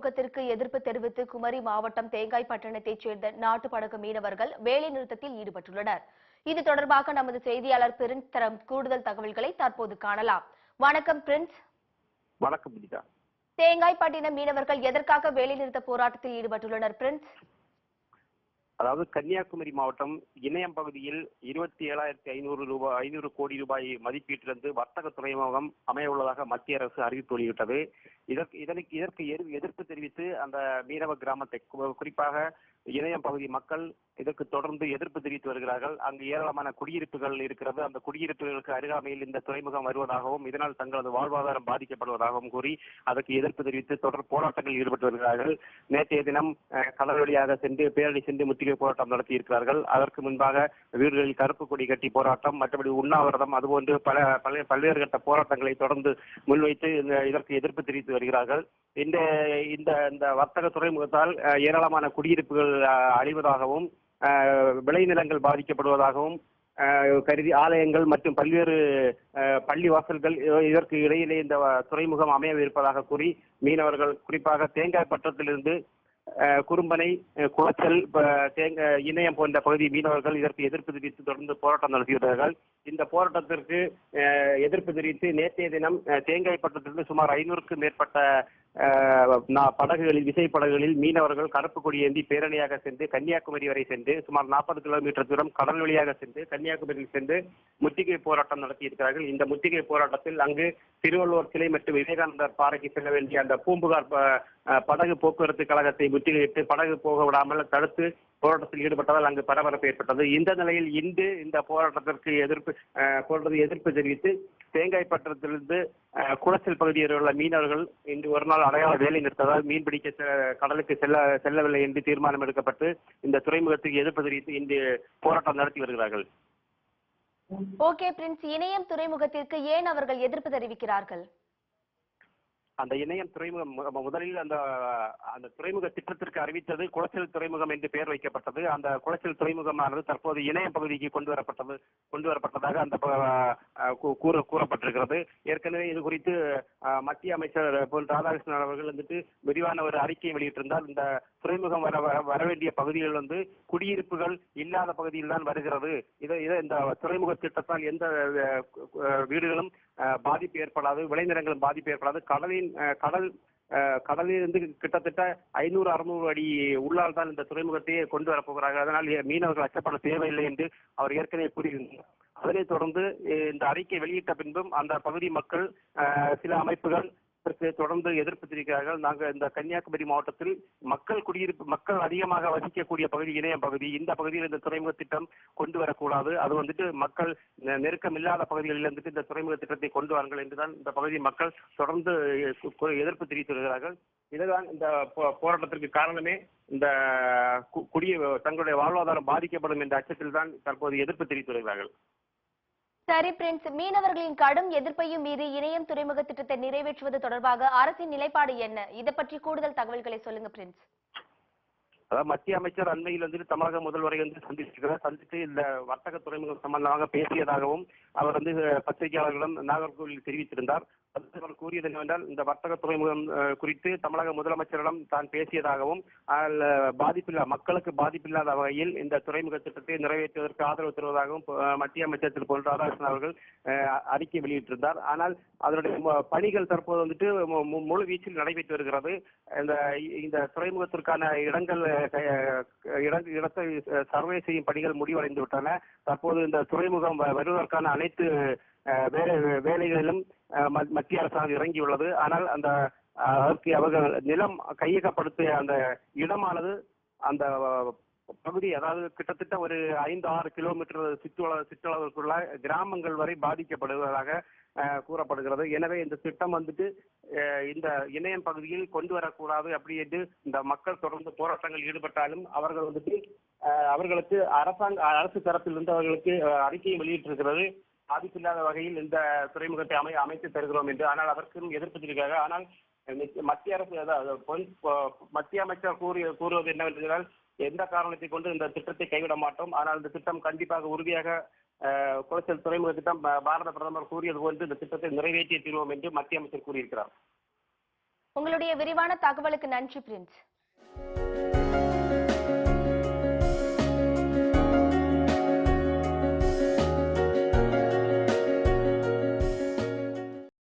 துறைமுகத்திற்கு எதிர்ப்பு தெரிவித்து குமரி மாவட்டம் தேங்காய்பட்டணத்தைச் சேர்ந்த நாட்டு படகு மீனவர்கள் வேலைநிறுத்தத்தில் ஈடுபட்டுள்ளனர். இது தொடர்பாக நமது செய்தியாளர் பிரின்ஸ் தரும் கூடுதல் தகவல்களை தற்போது காணலாம். வணக்கம் பிரின்ஸ். வணக்கம் தேங்காய்பட்டினம் மீனவர்கள் எதற்காக வேலைநிறுத்த போராட்டத்தில் ஈடுபட்டுள்ளனர் பிரின்ஸ்? அதாவது கன்னியாகுமரி மாவட்டம் இணையம் பகுதியில் இருபத்தி ஏழாயிரத்தி ஐநூறு ரூபாய் ஐநூறு கோடி ரூபாய் மதிப்பீட்டிலிருந்து வர்த்தக துறைமுகம் அமைய உள்ளதாக மத்திய அரசு அறிவித்து வெளியிட்டது. இதற்கு இதற்கு இதற்கு எதிர்- எதிர்ப்பு தெரிவித்து அந்த மீனவ கிராமத்தை குறிப்பாக இணையம் பகுதி மக்கள் இதற்கு தொடர்ந்து எதிர்ப்பு தெரிவித்து வருகிறார்கள். அங்கு ஏராளமான குடியிருப்புகள் இருக்கிறது. அந்த குடியிருப்புகளுக்கு அருகாமையில் இந்த துறைமுகம் வருவதாகவும் இதனால் தங்களது வாழ்வாதாரம் பாதிக்கப்படுவதாகவும் கூறி அதற்கு எதிர்ப்பு தெரிவித்து தொடர் போராட்டங்களில் ஈடுபட்டு வருகிறார்கள். நேற்றைய தினம் கடல் வழியாக சென்று பேரணி சென்று முற்றுகை போராட்டம் நடத்தி இருக்கிறார்கள் அதற்கு முன்பாக வீடுகளில் கருப்பு கொடி கட்டி போராட்டம் மற்றபடி உண்ணாவிரதம் அதுபோன்று பல பல பல்வேறு கட்ட போராட்டங்களை தொடர்ந்து முன்வைத்து இதற்கு எதிர்ப்பு தெரிவித்து வருகிறார்கள். இந்த இந்த இந்த வர்த்தக துறைமுகத்தால் ஏராளமான குடியிருப்புகள் அழிவதாகவும் விளைநிலங்கள் பாதிக்கப்படுவதாகவும் கருதி ஆலயங்கள் மற்றும் பல்வேறு பள்ளி வாசல்கள் இதற்கு இடையிலே இந்த துறைமுகம் அமையவிருப்பதாக கூறி மீனவர்கள் குறிப்பாக தேங்காய் பட்டத்திலிருந்து குறும்பனை குளச்சல் தேங்க இணையம் போன்ற பகுதி மீனவர்கள் இதற்கு எதிர்ப்பு தெரிவித்து தொடர்ந்து போராட்டம் நடத்தியுள்ளார்கள் இந்த போராட்டத்திற்கு எதிர்ப்பு தெரிவித்து நேற்றைய தினம் தேங்காய் பட்டத்திலிருந்து சுமார் ஐநூறுக்கும் மேற்பட்ட படகுகளில் விசை படகுகளில் மீனவர்கள் கருப்பு கொடி ஏந்தி பேரணியாக சென்று கன்னியாகுமரி வரை சென்று சுமார் நாற்பது கிலோமீட்டர் தூரம் கடல் வழியாக சென்று கன்னியாகுமரியில் சென்று முத்திகை போராட்டம் நடத்தியிருக்கிறார்கள். இந்த முத்திகை போராட்டத்தில் அங்கு திருவள்ளுவர் சிலை மற்றும் விவேகானந்தர் பாறைக்கு செல்ல வேண்டிய அந்த பூம்புகார் படகு போக்குவரத்து கழகத்தை முற்றுகையிட்டு படகு போக விடாமல் தடுத்து போராட்டத்தில் ஈடுபட்டதால் அங்கு பரபரப்பு ஏற்பட்டது. இந்த நிலையில் இன்று இந்த போராட்டத்திற்கு எதிர்ப்பு போராட்டத்தை எதிர்ப்பு தெரிவித்து தேங்காய்பட்டத்திலிருந்து அஹ், குளச்சல் பகுதியில் உள்ள மீனவர்கள் இன்று ஒரு நாள் அடையாள வேலை நிறுத்ததால் மீன்பிடிக்க செ- கடலுக்கு செல்ல செல்லவில்லை என்று தீர்மானம் எடுக்கப்பட்டு இந்த துறைமுகத்துக்கு எதிர்ப்பு தெரிவித்து இன்று போராட்டம் நடத்தி வருகிறார்கள். Okay prince. இணையம் துறைமுகத்திற்கு ஏன் அவர்கள் எதிர்ப்பு தெரிவிக்கிறார்கள்? அந்த இணையம் துறைமுகம் முதலில் அந்த அந்த துறைமுக திட்டத்திற்கு அறிவித்தது குளச்சல் துறைமுகம் என்று பெயர் வைக்கப்பட்டது. அந்த குளச்சல் துறைமுகமானது தற்போது இணையம் பகுதிக்கு கொண்டு வரப்பட்டது கொண்டு வரப்பட்டதாக அந்த கூற கூறப்பட்டிருக்கிறது. ஏற்கனவே இது குறித்து மத்திய அமைச்சர் பொன் ராதாகிருஷ்ணன் அவர்கள் வந்துட்டு விரிவான ஒரு அறிக்கையை வெளியிட்டிருந்தால் இந்த துறைமுகம் வர வர- வேண்டிய பகுதிகள் வந்து குடியிருப்புகள் இல்லாத பகுதியில் தான் வருகிறது. இதை இதை இந்த துறைமுக திட்டத்தால் எந்த வீடுகளும் பாதிப்பு ஏற்படாது விளைநிலங்களும் பாதிப்பு ஏற்படாது. கடலின் கடல் அஹ், கடலில் இருந்து கிட்டத்தட்ட ஐநூறு அறுநூறு அடி உள்ளால் தான் இந்த துறைமுகத்தையே கொண்டு வரப்போகிறார்கள் அதனால் மீனவர்கள் அச்சப்பட தேவையில்லை என்று அவர் ஏற்கனவே கூறியிருந்தார். அதனைத் தொடர்ந்து இந்த அறிக்கை வெளியிட்ட பின்பும் அந்த பகுதி மக்கள் சில அமைப்புகள் இதற்கு தொடர்ந்து எதிர்ப்பு தெரிவிக்கிறார்கள் நாங்கள் இந்த கன்னியாகுமரி மாவட்டத்தில் மக்கள் குடியிருப்பு மக்கள் அதிகமாக வசிக்கக்கூடிய பகுதி இணையம் பகுதி. இந்த பகுதியில் இந்த துறைமுக திட்டம் கொண்டு வரக்கூடாது. அது வந்துட்டு மக்கள் நெருக்கம் இல்லாத பகுதிகளில் இருந்துட்டு இந்த துறைமுக திட்டத்தை கொண்டு வாருங்கள் என்றுதான் இந்த பகுதி மக்கள் தொடர்ந்து எதிர்ப்பு தெரிவித்து வருகிறார்கள் இதுதான் இந்த போராட்டத்திற்கு காரணமே. இந்த கு- குடிய தங்களுடைய வாழ்வாதாரம் பாதிக்கப்படும் என்ற அச்சத்தில் தான் தற்போது எதிர்ப்பு தெரிவித்து வருகிறார்கள் சரி பிரின்ஸ் மீனவர்களின் கடும் எதிர்ப்பையும் மீறி இணையம் துறைமுக திட்டத்தை நிறைவேற்றுவது தொடர்பாக அரசின் நிலைப்பாடு என்ன? இதை பற்றி கூடுதல் தகவல்களை சொல்லுங்க பிரின்ஸ். அதாவது மத்திய அமைச்சர் அண்மையில் வந்து தமிழக முதல்வரை வந்து சந்திச்சிருக்கிறார். சந்தித்து இந்த வர்த்தக துறைமுகம் சம்பந்தமாக பேசியதாகவும் அவர் வந்து பத்திரிகையாளர்களிடம் நாகர்கோவில் தெரிவித்திருந்தார். அவர் கூறியது என்னவென்றால் இந்த வர்த்தக துறைமுகம் குறித்து தமிழக முதலமைச்சரிடம் தான் பேசியதாகவும் பாதிப்பில்லா மக்களுக்கு பாதிப்பில்லாத வகையில் இந்த துறைமுக திட்டத்தை நிறைவேற்றுவதற்கு ஆதரவு தருவதாகவும் மத்திய அமைச்சர் திரு பொன் ராதாகிருஷ்ணன் அவர்கள் அறிக்கை வெளியிட்டிருந்தார். ஆனால் அதனுடைய மு- பணிகள் தற்போது வந்துட்டு மு- மு- முழு வீச்சில் நடைபெற்று வருகிறது. இந்த இந்த துறைமுகத்திற்கான இடங்கள் இட- இடத்தை சர்வே செய்யும் பணிகள் முடிவடைந்து விட்டன தற்போது இந்த துறைமுகம் வருவதற்கான அனைத்து வேலை வேலைகளிலும் ம- மத்திய அரசாங்கம் இறங்கியுள்ளது. ஆனால் அந்த அதற்கு அவர்கள் நிலம் கையகப்படுத்திய அந்த இடமானது அந்த பகுதி அதாவது கிட்டத்தட்ட ஒரு ஐந்து ஆறு கிலோமீட்டர் சுற்றுலா சுற்றளவுக்குள்ள கிராமங்கள் வரை பாதிக்கப்படுவதாக கூறப்படுகிறது. எனவே இந்த திட்டம் வந்துட்டு இந்த இணையம் பகுதியில் கொண்டு வரக்கூடாது அப்படி என்று இந்த மக்கள் தொடர்ந்து போராட்டங்கள் ஈடுபட்டாலும் அவர்கள் வந்துட்டு அவர்களுக்கு அரசாங்க அரசு தரப்பிலிருந்து அவர்களுக்கு அறிக்கையை வெளியிட்டிருக்கிறது. பாதிப்பில்லாத வகையில் இந்த துறைமுகத்தை அமை அமைத்து தருகிறோம் என்று. ஆனால் அதற்கும் எதிர்ப்பு தெரிவிக்கிறார்கள். ஆனால் மத்திய அரசு மத்திய அமைச்சர் கூறிய கூறுவது என்னவென்றால் எந்த காரணத்தை கொண்டு இந்த திட்டத்தை கைவிட மாட்டோம். ஆனால் இந்த திட்டம் கண்டிப்பாக உறுதியாக குளச்சல் துறைமுக திட்டம் பாரத பிரதமர் கூறியது போன்று இந்த திட்டத்தை நிறைவேற்றிய தீர்வோம் என்று மத்திய அமைச்சர் கூறியிருக்கிறார். உங்களுடைய விரிவான தகவலுக்கு நன்றி பிரின்ஸ்.